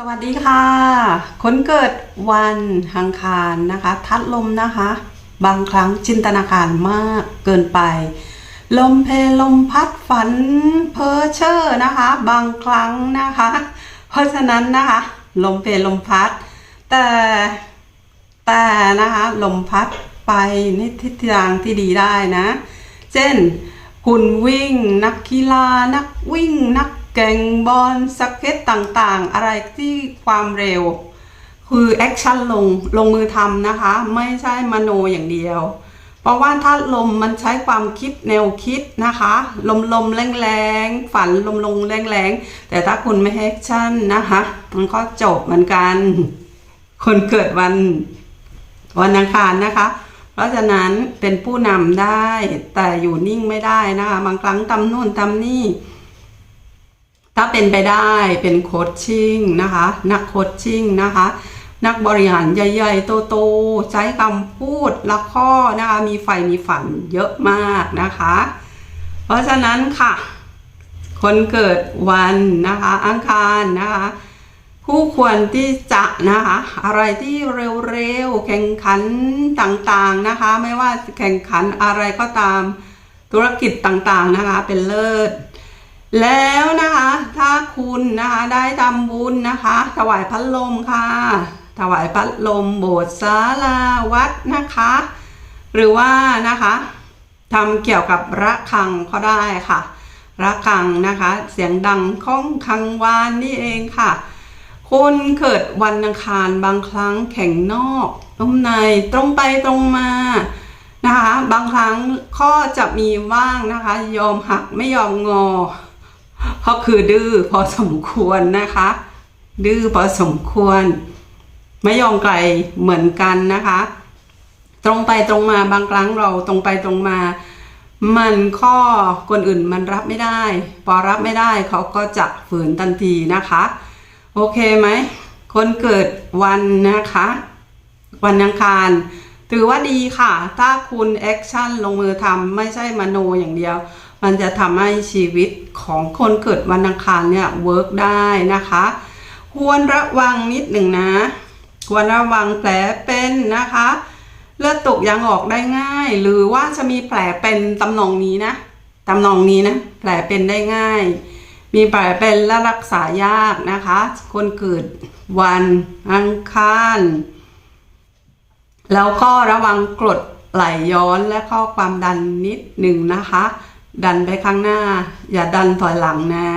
สวัสดีค่ะ คนเกิดวันหังคารนะคะ ทัดลมนะคะ บางครั้งจินตนาการมากเกินไป ลมเพลลมพัดฝันเพ้อเช่อนะคะ บางครั้งนะคะ เพราะฉะนั้นนะคะ ลมเพลลมพัด แต่แต่นะคะ ลมพัดไปในทิศทางที่ดีได้นะ เช่น คุณวิ่งนักกีฬานักวิ่งนัก แข่งบอลสเก็ตต่างๆ อะไรที่ความเร็ว คือแอคชั่นลงลงมือทำนะคะ ไม่ใช่มโนอย่างเดียว เพราะว่าถ้าลมมันใช้ความคิดแนวคิดนะคะ ลมลมแรงแรงๆฝันลมลงแรงแรงแต่ถ้าคุณไม่แอคชั่นนะคะ มันก็จบเหมือนกัน คนเกิดวันวันอังคารนะคะเพราะฉะนั้นเป็นผู้นำได้แต่อยู่นิ่งไม่ได้นะคะ บางครั้งทำนู่นทำนี่ ถ้าเป็นไปได้เป็นโคชชิ่งนะคะ นักโคชชิ่งนะคะ นักบริหารใหญ่ๆโตๆใช้คำพูดละข้อนะคะ มีไฟมีฝันเยอะมากนะคะ เพราะฉะนั้นค่ะ คนเกิดวันนะคะ อังคารนะคะ ผู้ควรที่จะนะคะ อะไรที่เร็วๆ แข่งขันต่างๆนะคะ ไม่ว่าแข่งขันอะไรก็ตามธุรกิจต่างๆนะคะ เป็นเลิศแล้วนะคะ ถ้าคุณนะคะได้ทำบุญนะคะ ถวายพัดลมค่ะ ถวายพัดลมโบสถ์ศาลาวัดนะคะ หรือว่านะคะทำเกี่ยวกับระฆังก็ได้ค่ะ ระฆังนะคะ เสียงดังข้องคังวานนี่เองค่ะ คนเกิดวันอังคารบางครั้งแข่งนอกตรงในตรงไปตรงมานะคะ บางครั้งข้อจะมีว่างนะคะ ยอมหักไม่ยอมงอ เพราคือดื้อพอสมควรนะคะ ดื้อพอสมควร ไม่ยอมไกลเหมือนกันนะคะ ตรงไปตรงมาบางครั้งเราตรงไปตรงมา มันข้อคนอื่นมันรับไม่ได้ พอรับไม่ได้เขาก็จะฝืนทันทีนะคะ โอเคไหมคนเกิดวันนะคะ วันอังคารถือว่าดีค่ะ ถ้าคุณแอคชั่นลงมือทำไม่ใช่มโนอย่างเดียว มันจะทำให้ชีวิตของคนเกิดวันอังคารเนี่ยเวิร์กได้นะคะ ควรระวังนิดหนึ่งนะควรระวังแผลเป็นนะคะเลือดตกยางออกได้ง่าย หรือว่าจะมีแผลเป็นตำนองนี้นะตำนองนี้นะแผลเป็นได้ง่าย มีแผลเป็นและรักษายากนะคะ คนเกิดวันอังคารแล้วก็ระวังกรดไหลย้อนและข้อความดันนิดหนึ่งนะคะ ดันไปข้างหน้า อย่าดันถอยหลังนะ